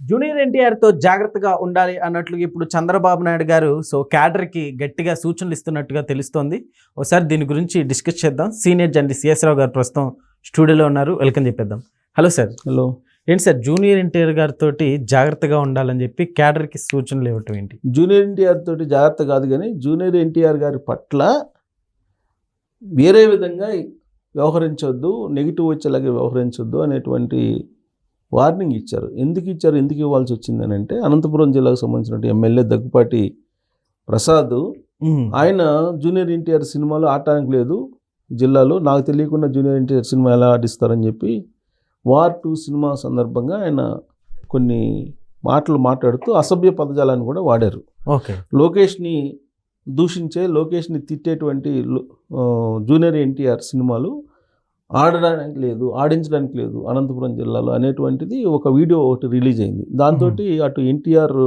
Junior ఎన్టీఆర్తో జాగ్రత్తగా ఉండాలి అన్నట్లు ఇప్పుడు చంద్రబాబు నాయుడు గారు సో క్యాడర్కి గట్టిగా సూచనలు ఇస్తున్నట్టుగా తెలుస్తోంది. ఒకసారి దీని గురించి డిస్కస్ చేద్దాం. సీనియర్ జర్నలిస్ట్ సిఎస్ రావు గారు ప్రస్తుతం స్టూడియోలో ఉన్నారు. వెల్కమ్ చెప్పేద్దాం. Hello sir. హలో. ఏంటి సార్ జూనియర్ ఎన్టీఆర్ గారితో జాగ్రత్తగా ఉండాలని చెప్పి క్యాడర్కి సూచనలు ఇవ్వటం ఏంటి? జూనియర్ ఎన్టీఆర్ తోటి జాగ్రత్త కాదు కానీ జూనియర్ ఎన్టీఆర్ గారి పట్ల వేరే విధంగా వ్యవహరించొద్దు నెగిటివ్ వచ్చేలాగా వ్యవహరించొద్దు అనేటువంటి వార్నింగ్ ఇచ్చారు. ఎందుకు ఇచ్చారు? ఎందుకు ఇవ్వాల్సి వచ్చింది అని అంటే అనంతపురం జిల్లాకు సంబంధించిన ఎమ్మెల్యే దగ్గుపాటి ప్రసాద్ ఆయన జూనియర్ ఎన్టీఆర్ సినిమాలో ఆడటానికి లేదు. జిల్లాలో నాకు తెలియకుండా జూనియర్ ఎన్టీఆర్ సినిమా ఎలా ఆడిస్తారని చెప్పి వార్ టూ సినిమా సందర్భంగా ఆయన కొన్ని మాటలు మాట్లాడుతూ అసభ్య పదజాలాన్ని కూడా వాడారు. ఓకే. లోకేష్ని దూషించే లోకేష్ని తిట్టేటువంటి జూనియర్ ఎన్టీఆర్ సినిమాలు ఆడడానికి లేదు ఆడించడానికి లేదు అనంతపురం జిల్లాలో అనేటువంటిది ఒక వీడియో ఒకటి రిలీజ్ అయింది. దాంతో అటు ఎన్టీఆర్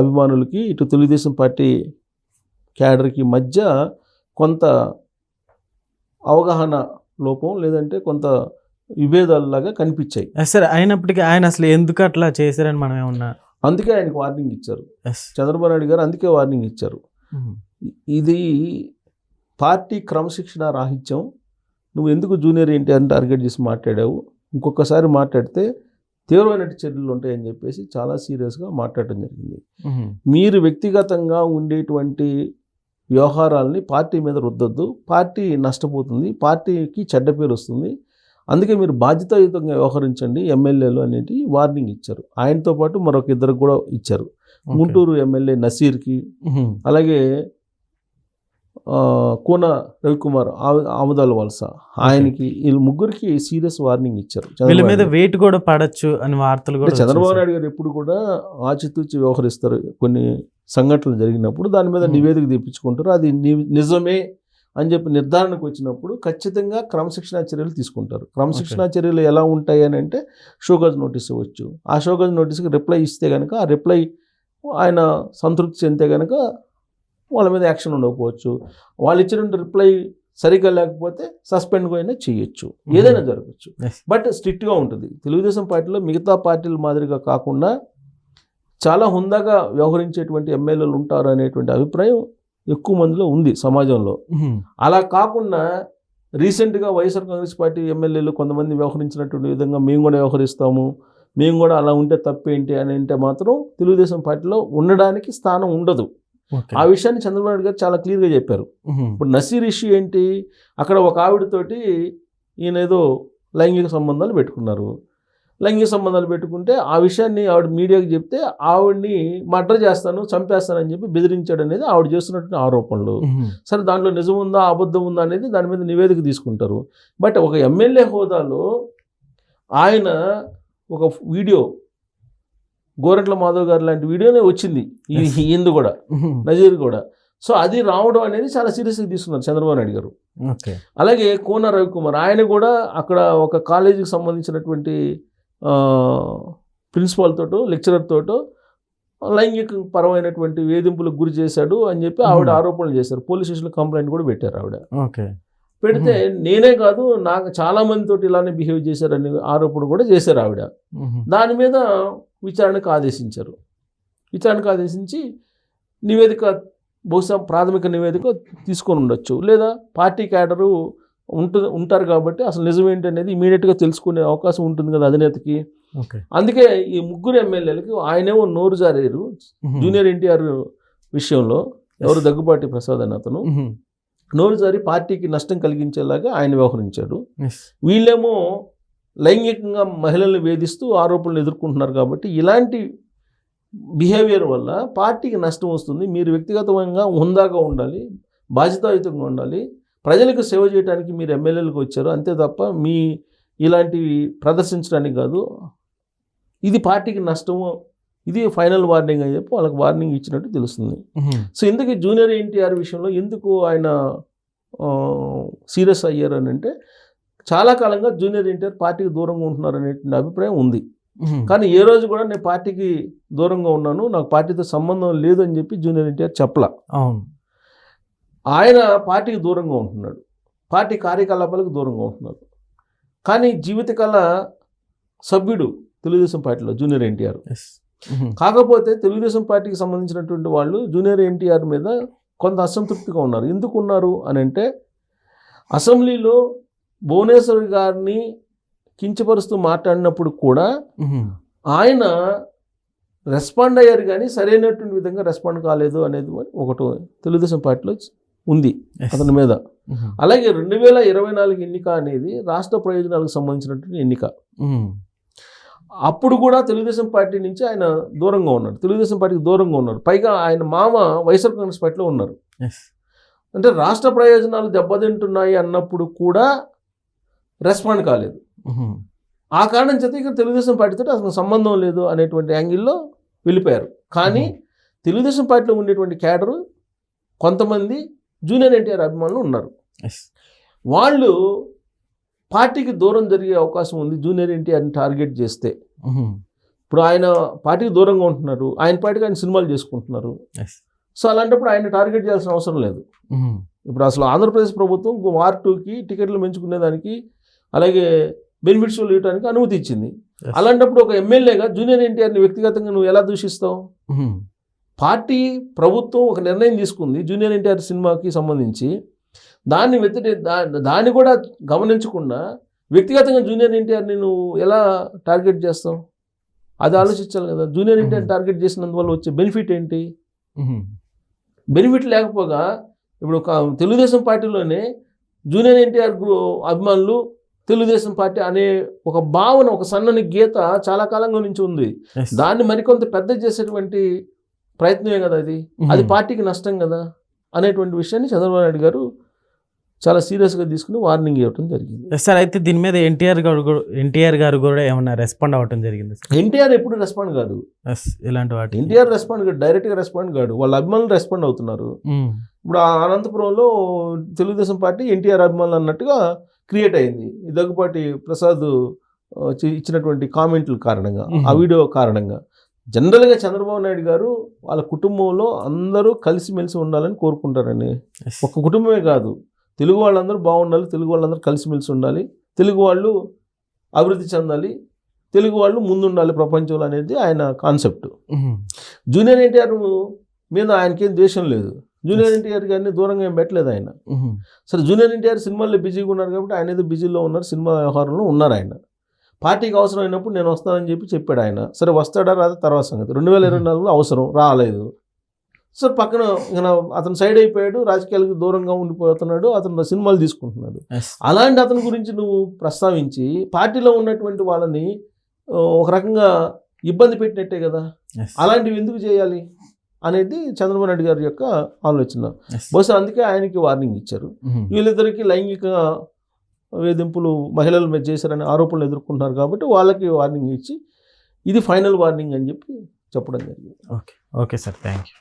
అభిమానులకి ఇటు తెలుగుదేశం పార్టీ క్యాడర్కి మధ్య కొంత అవగాహన లోపం లేదంటే కొంత విభేదాలలాగా కనిపించాయి. సార్ అయినప్పటికీ ఆయన అసలు ఎందుకు అట్లా చేశారని మనం ఏమన్నా అందుకే ఆయనకు వార్నింగ్ ఇచ్చారు. ఎస్ చంద్రబాబు నాయుడు గారు అందుకే వార్నింగ్ ఇచ్చారు. ఇది పార్టీ క్రమశిక్షణ రాహిత్యం. నువ్వు ఎందుకు జూనియర్ ఎన్టీఆర్ని టార్గెట్ చేసి మాట్లాడావు? ఇంకొకసారి మాట్లాడితే తీవ్రమైన చర్యలు ఉంటాయని చెప్పేసి చాలా సీరియస్గా మాట్లాడటం జరిగింది. మీరు వ్యక్తిగతంగా ఉండేటువంటి వ్యవహారాలని పార్టీ మీద రుద్దొద్దు. పార్టీ నష్టపోతుంది. పార్టీకి చెడ్డ పేరు వస్తుంది. అందుకే మీరు బాధ్యతాయుతంగా వ్యవహరించండి. ఎమ్మెల్యేలు అనేది వార్నింగ్ ఇచ్చారు. ఆయనతో పాటు మరొక ఇద్దరు కూడా ఇచ్చారు. గుంటూరు ఎమ్మెల్యే నసీర్కి. అలాగే కోన రవికుమార్ ఆము- ఆముదాల వలస. ఆయనకి వీళ్ళు ముగ్గురికి సీరియస్ వార్నింగ్ ఇచ్చారు. వీళ్ళ మీద. వెయిట్ కూడా పడచ్చు అని వార్తలు కూడా చంద్రబాబు. నాయుడు గారు ఎప్పుడు కూడా ఆచితూచి వ్యవహరిస్తారు. కొన్ని సంఘటనలు జరిగినప్పుడు దాని మీద. నివేదిక తెప్పించుకుంటారు అది నిజమే అని చెప్పి నిర్ధారణకు వచ్చినప్పుడు ఖచ్చితంగా క్రమశిక్షణా చర్యలు తీసుకుంటారు. క్రమశిక్షణా చర్యలు ఎలా ఉంటాయి అని అంటే షోకాజ్ నోటీస్ ఇవ్వచ్చు. ఆ షోకాజ్ నోటీస్కి రిప్లై ఇస్తే కనుక ఆ రిప్లై ఆయన సంతృప్తి చెందితే కనుక వాళ్ళ మీద యాక్షన్ ఉండకపోవచ్చు. వాళ్ళు ఇచ్చిన రిప్లై సరిగ్గా లేకపోతే సస్పెండ్ అయినా చేయొచ్చు. ఏదైనా జరగచ్చు. బట్ స్ట్రిక్ట్గా ఉంటుంది. తెలుగుదేశం పార్టీలో మిగతా పార్టీల మాదిరిగా కాకుండా చాలా హుందాగా వ్యవహరించేటువంటి ఎమ్మెల్యేలు ఉంటారు అనేటువంటి అభిప్రాయం ఎక్కువ మందిలో ఉంది సమాజంలో. అలా కాకుండా రీసెంట్గా వైఎస్ఆర్ కాంగ్రెస్ పార్టీ ఎమ్మెల్యేలు కొంతమంది వ్యవహరించినటువంటి విధంగా మేము కూడా వ్యవహరిస్తాము. మేము కూడా అలా ఉంటే తప్పేంటి అని అంటే మాత్రం తెలుగుదేశం పార్టీలో ఉండడానికి స్థానం ఉండదు. ఆ విషయాన్ని చంద్రబాబు నాయుడు గారు చాలా క్లియర్గా చెప్పారు. ఇప్పుడు నసీర్ ఇష్యూ ఏంటి? అక్కడ ఒక ఆవిడతోటి ఈయన ఏదో లైంగిక సంబంధాలు పెట్టుకున్నారు. లైంగిక సంబంధాలు పెట్టుకుంటే ఆ విషయాన్ని ఆవిడ మీడియాకి చెప్తే ఆవిడ్ని మర్డర్ చేస్తాను చంపేస్తానని చెప్పి బెదిరించాడు అనేది ఆవిడ చేస్తున్నటువంటి ఆరోపణలు. సరే దాంట్లో నిజం ఉందా అబద్ధం ఉందా అనేది దాని మీద నివేదిక తీసుకుంటారు. బట్ ఒక ఎమ్మెల్యే హోదాలో ఆయన ఒక వీడియో గోరెట్ల మాధవ్ గారు లాంటి వీడియోనే వచ్చింది ఈ. ఇందు కూడా మ్మ్. నజీర్ కూడా సో అది రావడం అనేది చాలా సీరియస్గా తీసుకున్నారు చంద్రబాబు నాయుడు గారు అలాగే కోన రవికుమార్ ఆయన కూడా అక్కడ ఒక కాలేజీకి సంబంధించినటువంటి ప్రిన్సిపాల్ తోటో లెక్చరర్ తోటో లైంగిక పరమైనటువంటి వేధింపులకు గురి చేశాడు అని చెప్పి ఆవిడ Hmm. ఆరోపణలు చేశారు పోలీస్ స్టేషన్లో కంప్లైంట్ కూడా పెట్టారు ఆవిడ ఓకే పెడితే నేనే కాదు నాకు చాలా మందితోటి ఇలానే బిహేవ్ చేశారని ఆరోపణ కూడా చేశారు ఆవిడ. దాని మీద విచారణకు ఆదేశించారు. విచారణకు ఆదేశించి నివేదిక బహుశా ప్రాథమిక నివేదిక తీసుకొని ఉండొచ్చు. లేదా పార్టీ క్యాడరు ఉంటు ఉంటారు కాబట్టి అసలు నిజం ఏంటి అనేది ఇమీడియట్గా తెలుసుకునే అవకాశం ఉంటుంది కదా అధినేతకి. అందుకే ఈ ముగ్గురు ఎమ్మెల్యేలకి ఆయనేమో నోరు జారేరు. జూనియర్ ఎన్టీఆర్ విషయంలో. ఎవరు దగ్గుబాటి ప్రసాద్ అని అతను. నోరు జారి పార్టీకి నష్టం కలిగించేలాగా ఆయన వ్యవహరించాడు. వీళ్ళేమో లైంగికంగా మహిళల్ని వేధిస్తూ ఆరోపణలు ఎదుర్కొంటున్నారు కాబట్టి ఇలాంటి బిహేవియర్ వల్ల పార్టీకి నష్టం వస్తుంది. మీరు వ్యక్తిగతంగా హుందాగా ఉండాలి బాధ్యతాయుతంగా ఉండాలి. ప్రజలకు సేవ చేయడానికి మీరు ఎమ్మెల్యేలకు వచ్చారు. అంతే తప్ప మీ ఇలాంటివి ప్రదర్శించడానికి కాదు. ఇది పార్టీకి నష్టము ఇది ఫైనల్ వార్నింగ్ అని చెప్పి వాళ్ళకి వార్నింగ్ ఇచ్చినట్టు తెలుస్తుంది. సో ఎందుకు జూనియర్ ఎన్టీఆర్ విషయంలో ఎందుకు ఆయన సీరియస్ అయ్యారు అని అంటే చాలా కాలంగా జూనియర్ ఎన్టీఆర్ పార్టీకి దూరంగా ఉంటున్నారు అనేటువంటి అభిప్రాయం ఉంది. కానీ ఏ రోజు కూడా నేను పార్టీకి దూరంగా ఉన్నాను నాకు పార్టీతో సంబంధం లేదు అని చెప్పి జూనియర్ ఎన్టీఆర్ చెప్పలా. అవును. ఆయన పార్టీకి దూరంగా ఉంటున్నాడు. పార్టీ కార్యకలాపాలకు దూరంగా ఉంటున్నారు కానీ జీవితకాల సభ్యుడు తెలుగుదేశం పార్టీలో జూనియర్ ఎన్టీఆర్. కాకపోతే తెలుగుదేశం పార్టీకి సంబంధించినటువంటి వాళ్ళు జూనియర్ ఎన్టీఆర్ మీద కొంత అసంతృప్తిగా ఉన్నారు. ఎందుకు ఉన్నారు అని అంటే అసెంబ్లీలో భువనేశ్వర్ గారిని కించపరుస్తూ మాట్లాడినప్పుడు కూడా. ఆయన రెస్పాండ్ అయ్యారు కానీ సరైనటువంటి విధంగా రెస్పాండ్ కాలేదు అనేది ఒకటి తెలుగుదేశం పార్టీలో ఉంది. అతని మీద. అలాగే రెండు వేల ఇరవై నాలుగు ఎన్నిక అనేది రాష్ట్ర ప్రయోజనాలకు సంబంధించినటువంటి ఎన్నిక. అప్పుడు కూడా తెలుగుదేశం పార్టీ నుంచి ఆయన దూరంగా ఉన్నారు తెలుగుదేశం పార్టీకి దూరంగా ఉన్నారు పైగా ఆయన మామ వైఎస్ఆర్ కాంగ్రెస్ పార్టీలో ఉన్నారు. అంటే రాష్ట్ర ప్రయోజనాలు దెబ్బతింటున్నాయి అన్నప్పుడు కూడా రెస్పాండ్ కాలేదు. ఆ కారణం చేత ఇక తెలుగుదేశం పార్టీతో అసలు సంబంధం లేదు అనేటువంటి యాంగిల్లో వెళ్ళిపోయారు కానీ తెలుగుదేశం పార్టీలో ఉండేటువంటి క్యాడరు కొంతమంది జూనియర్ ఎన్టీఆర్ అభిమానులు ఉన్నారు. వాళ్ళు పార్టీకి దూరం జరిగే అవకాశం ఉంది జూనియర్ ఎన్టీఆర్ని టార్గెట్ చేస్తే. ఇప్పుడు ఆయన పార్టీకి దూరంగా ఉంటున్నారు ఆయన పార్టీకి ఆయన సినిమాలు చేసుకుంటున్నారు. సో అలాంటప్పుడు ఆయన టార్గెట్ చేయాల్సిన అవసరం లేదు. ఇప్పుడు అసలు ఆంధ్రప్రదేశ్ ప్రభుత్వం వార్ టూకి టికెట్లు పెంచుకునేదానికి అలాగే బెనిఫిట్స్ ఇవ్వడానికి అనుమతి ఇచ్చింది. అలాంటప్పుడు ఒక ఎమ్మెల్యేగా జూనియర్ ఎన్టీఆర్ని వ్యక్తిగతంగా నువ్వు ఎలా దూషిస్తావు. పార్టీ ప్రభుత్వం ఒక నిర్ణయం తీసుకుంది జూనియర్ ఎన్టీఆర్ సినిమాకి సంబంధించి దాన్ని వ్యతిరే దాన్ని కూడా గమనించకుండా వ్యక్తిగతంగా జూనియర్ ఎన్టీఆర్ని నువ్వు ఎలా టార్గెట్ చేస్తావు అది ఆలోచించాలి కదా జూనియర్ ఎన్టీఆర్. టార్గెట్ చేసినందువల్ల వచ్చే బెనిఫిట్ ఏంటి. బెనిఫిట్ లేకపోగా ఇప్పుడు ఒక తెలుగుదేశం పార్టీలోనే జూనియర్ ఎన్టీఆర్ అభిమానులు తెలుగుదేశం పార్టీ అనే ఒక భావన ఒక సన్నని గీత చాలా కాలంగా నుంచి ఉంది. దాన్ని మరికొంత పెద్ద చేసేటువంటి ప్రయత్నమే కదా అది అది పార్టీకి నష్టం కదా? అనేటువంటి విషయాన్ని చంద్రబాబు నాయుడు గారు చాలా సీరియస్గా తీసుకుని వార్నింగ్ ఇవ్వడం జరిగింది. సార్ అయితే దీని మీద ఎన్టీఆర్ గారు కూడా ఎన్టీఆర్ గారు కూడా ఏమన్నా రెస్పాండ్ అవ్వటం జరిగింది ఎన్టీఆర్ ఎప్పుడు రెస్పాండ్ కాదు. ఇలాంటి వాటి ఎన్టీఆర్ రెస్పాండ్ కాదు డైరెక్ట్గా రెస్పాండ్ కాదు. వాళ్ళ అభిమానులు రెస్పాండ్ అవుతున్నారు. మ్మ్. ఇప్పుడు ఆ అనంతపురంలో తెలుగుదేశం పార్టీ ఎన్టీఆర్ అభిమానులు అన్నట్టుగా క్రియేట్ అయింది దగ్గుపాటి ప్రసాద్ ఇచ్చినటువంటి కామెంట్ల కారణంగా ఆ. వీడియో కారణంగా జనరల్గా చంద్రబాబు నాయుడు గారు వాళ్ళ కుటుంబంలో అందరూ కలిసిమెలిసి ఉండాలని కోరుకుంటారండి ఎస్. ఒక్క కుటుంబమే కాదు తెలుగు వాళ్ళందరూ బాగుండాలి తెలుగు వాళ్ళందరూ కలిసిమెలిసి ఉండాలి తెలుగు వాళ్ళు అభివృద్ధి చెందాలి తెలుగు వాళ్ళు ముందుండాలి ప్రపంచంలో అనేది ఆయన కాన్సెప్ట్. జూనియర్ ఎన్టీఆర్ మీద ఆయనకేం ద్వేషం లేదు జూనియర్. ఎన్టీఆర్ గారిని దూరంగా ఏం పెట్టలేదు ఆయన. సరే జూనియర్ ఎన్టీఆర్ సినిమాల్లో బిజీగా ఉన్నారు కాబట్టి ఆయన ఏదో బిజీలో ఉన్నారు సినిమా వ్యవహారంలో ఉన్నారు ఆయన పార్టీకి అవసరం అయినప్పుడు నేను వస్తానని చెప్పి చెప్పాడు ఆయన సరే వస్తాడా రాదా తర్వాత సంగతి రెండు వేల ఇరవై నాలుగులో అవసరం రాలేదు సరే పక్కన ఇంకా అతను సైడ్ అయిపోయాడు రాజకీయాలకు దూరంగా ఉండిపోతున్నాడు అతను సినిమాలు తీసుకుంటున్నాడు. అలాంటి అతని గురించి నువ్వు ప్రస్తావించి పార్టీలో ఉన్నటువంటి వాళ్ళని ఒక రకంగా ఇబ్బంది పెట్టినట్టే కదా. అలాంటివి ఎందుకు చేయాలి అనేది చంద్రబాబు నాయుడు గారి యొక్క ఆలోచన. బహుశా అందుకే ఆయనకి వార్నింగ్ ఇచ్చారు. మ్మ్. వీళ్ళిద్దరికి లైంగిక వేధింపులు మహిళల మీద చేశారనే ఆరోపణలు ఎదుర్కొంటున్నారు కాబట్టి వాళ్ళకి వార్నింగ్ ఇచ్చి ఇది ఫైనల్ వార్నింగ్ అని చెప్పి చెప్పడం జరిగింది. Okay okay sir thank you